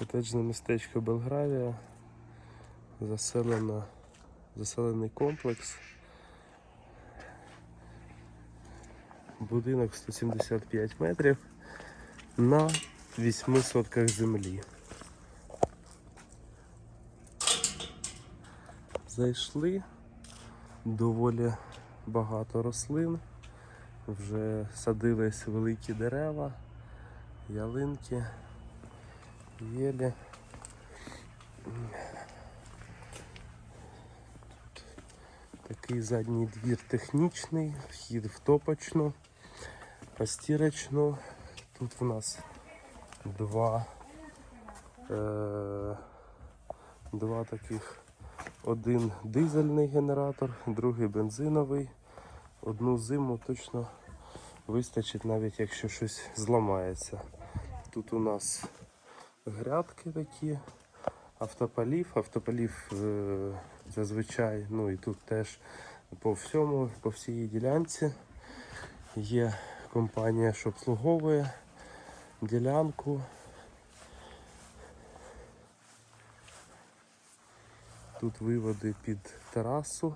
Котеджне містечко Белгравія. Заселено, заселений комплекс. Будинок 175 метрів на 8 сотках землі. Зайшли доволі багато рослин. Вже садились великі дерева, ялинки, єлі. Такий задній двір технічний, вхід в топочну, постірочну. Тут у нас два, е, два таких. Один дизельний генератор, другий бензиновий. Одну зиму точно вистачить, навіть якщо щось зламається. Тут у нас грядки такі, автополів. Автополів е, зазвичай, ну і тут теж по всьому, по всій ділянці є компанія, що обслуговує ділянку. Тут виводи під терасу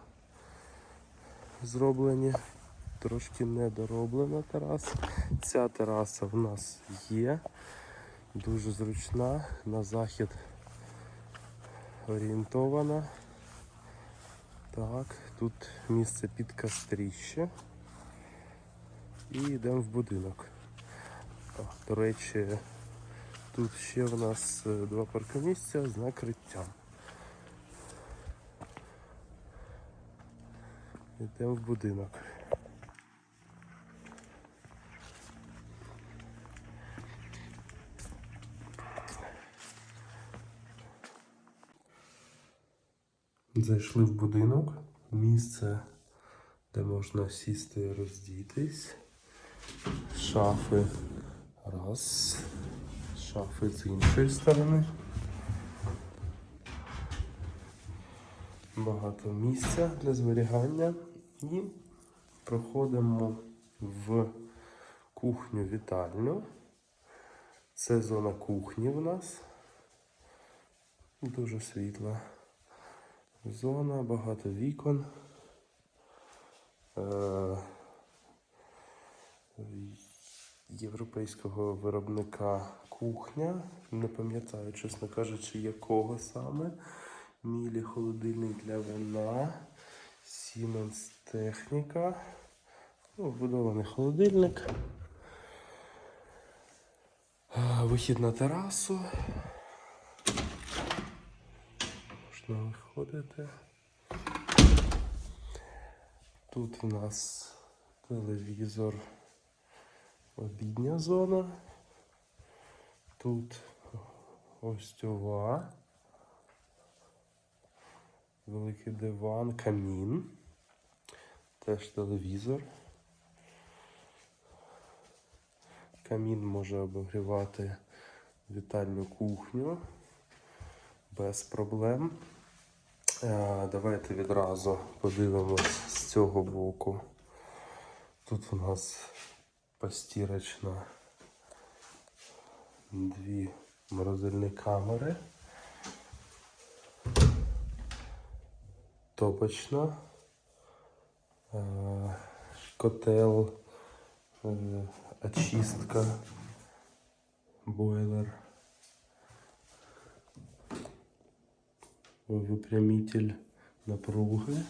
зроблені. Трошки недороблена тераса. Ця тераса в нас є. Дуже зручна, на захід орієнтована. Так, тут місце під костріще. І йдемо в будинок. А, До речі, тут ще в нас е, два паркомісця з накриттям. Йдемо в будинок. Зайшли в будинок, місце, де можна сісти і роздітись. Шафи. Раз. Шафи з іншої сторони. Багато місця для зберігання. І проходимо в кухню вітальню. Це зона кухні в нас. Дуже світла. Зона, багато вікон. Е, Європейського виробника кухня. Не пам'ятаю, чесно кажучи, якого саме. Мілі холодильник для вина. Siemens техніка. Ну, вбудований холодильник. Е, Вихід на терасу. Можна виходити. Тут в нас телевізор, обідня зона. Тут гостьова. Великий диван, камін. Теж телевізор. Камін може обігрівати вітальну кухню без проблем. Е, Давайте відразу подивимось з цього боку. Тут у нас постірочна дві морозильні камери. Топочна. Е, Котел, е, очистка, бойлер. Выпрямитель напруги.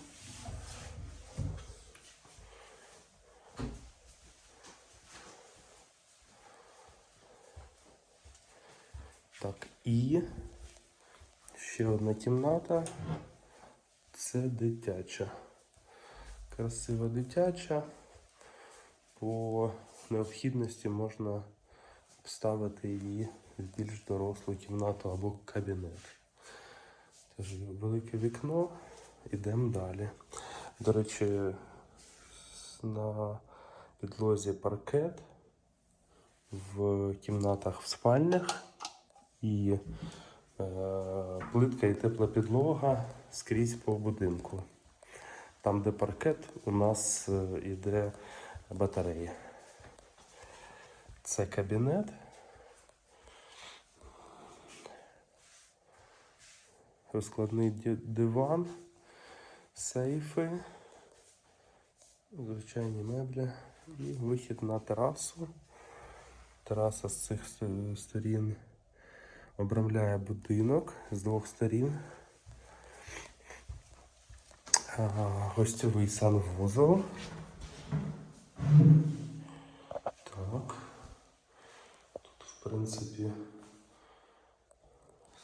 Так, і ще одна кімната. Це дитяча. Красива дитяча. По необхідності можна вставити її в більш дорослу кімнату або кабінет. Велике вікно. Ідемо далі. До речі, на підлозі паркет в кімнатах в спальнях і е, плитка і тепла підлога скрізь по будинку. Там, де паркет, у нас е, іде батарея. Це кабінет. Розкладний диван, сейфи, звичайні меблі і вихід на терасу. Тераса з цих сторін обрамляє будинок з двох сторін. Гостьовий санвузол. Так. Тут, в принципі,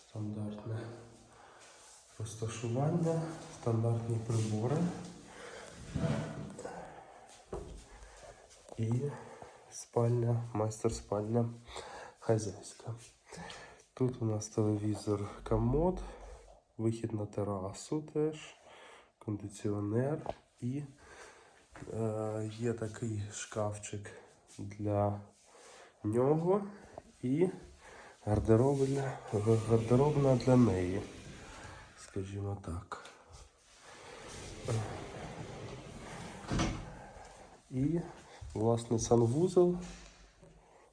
стандартне розташування, стандартні прибори. І спальня, майстер спальня хазяйська. Тут у нас телевізор комод, вихід на терасу теж, кондиціонер і е, є такий шкафчик для нього і гардеробна, гардеробна для неї, скажімо так. І, власне, санвузол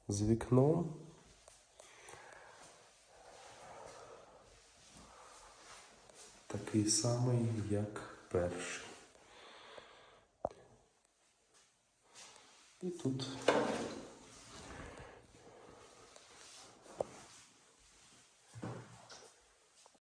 з вікном. Такий самий, як перший. І тут